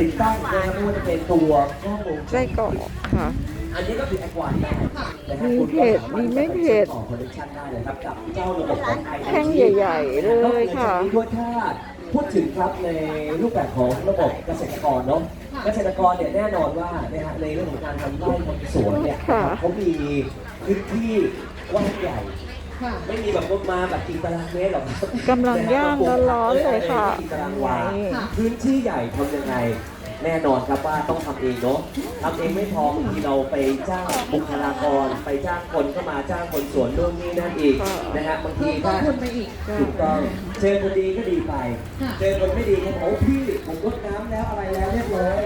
ติดตั้งนะครับไม่ว่าจะเป็นตัวกล้องวงจรไส้กรอกค่ะ อันนี้ก็คือแอควันได้นะฮะมีคุณเพก็จสาารถมีไม่เพจต่อคอนเนคชั่นได้เลยครับกับเจ้าระบบของ IoT แท่งใหญ่ๆเลยค่ะ นอกจากนี้ด้วยถ้าพูดถึงครับในรูปแบบของระบบเกษตรกรเนาะเกษตรกรเนี่ยแน่นอนว่านะฮะในเรื่องของการทำไร่ทำสวนเนี่ยค่ะ เขามีพื้นที่กว้างใหญ่ ค่ะ ไม่มีแบบรถมาแบบกี่ตารางเมตรหรอกครับกำลังย่างร้อนๆเลยค่ะ กี่ตารางวานี่พื้นที่ใหญ่ทำยังไง แน่นอนครับว่าต้องทำเองเนาะทำเองไม่พอบางทีเราไปจ้างบุคลากร ไปจ้างคนเข้ามาจ้างคนสวนนู่นนี่นั่นอีกค่ะนะฮะบางทีเพิ่มต้ถ้า นทุนไปอีก ถูกต้องเจอคนดีก็ดีไป ค่ะ เจอคนไม่ดีก็บอกว่าพี่ผมรดน้ำแล้วอะไรแล้วเรียบร้อย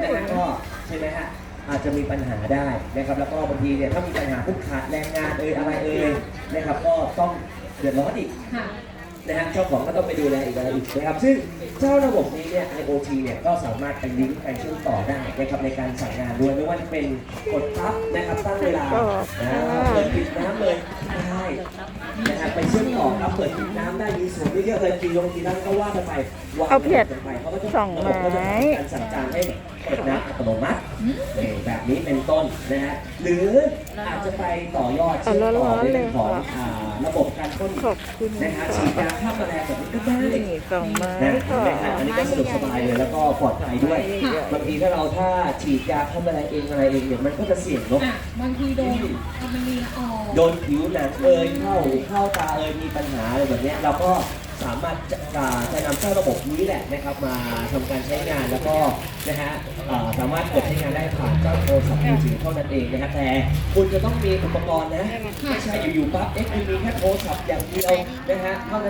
นะฮะก็ใช่ไหมฮะอาจจะมีปัญหาได้นะครับแล้วก็บางทีเนี่ยถ้ามีปัญหาพวกขาดแรงงานเอ่ยอะไรเอ่ย นะครับ ก็ต้องเดือดร้อนอีกค่ะ นะฮะเจ้าของก็ต้องไปดูแลอีกอะไรอีกนะครับ ซึ่งเจ้าระบบนี้เนี่ย IoT เนี่ยก็สามารถไปลิงก์ไปเชื่อมต่อได้นะครับในการสั่งงานด้วยไม่ว่าจะเป็นกดทับนะครับตั้งเวลาก็อ่าเปิดปิดน้ำเลยได้นะฮะไปเชื่อมต่อครับเปิดปิดน้ำได้มีส่วนเยอะๆเลยกี่ลงกี่นั่นก็ว่ากันไปวางเอาเพจกันไปเขาก็จะส่องระบบก็จะไม้ทำการสั่งการให้เปิดน้ำอัตโนมัติ นี่แบบนี้เป็นต้นนะฮะหรืออาจจะไปต่อยอดเชื่อมต่อในเรื่องของอ่าระบบการพ่นขอบคุณนะฮะค่ะฉีดยาฆ่าแมลงแบบนี้ก็ได้นี่สองไม้นะค่ะนะฮะอันนี้ก็สะดวกสบายเลยแล้วก็ปลอดภัยด้วยค่ะบางทีถ้าเราถ้าฉีดยาฆ่าแมลงเองอะไรเองเนี่ยมันก็จะเสี่ยงเนาะ อะบางทีโดนทำมันมีละออกโดนผิวหนังเอยเข้าหูเข้าตาเอยมีปัญหาอะไรแบบเนี้ยเราก็ สามารถจะจะนำเจ้าระบบนี้แหละนะครับ มาทำการใช้งานแล้วก็นะฮะอ่าสามารถกดใช้งานได้ผ่านเจ้าโทรศัพท์มือถือเท่านั้นเองนะครับแต่คุณจะต้องมีอุปกรณ์นะไม่ใช่อยู่ๆปั๊บเอ๊ะคุณมีแค่โทรศัพท์อย่างเดียวนะฮะเท่านั้น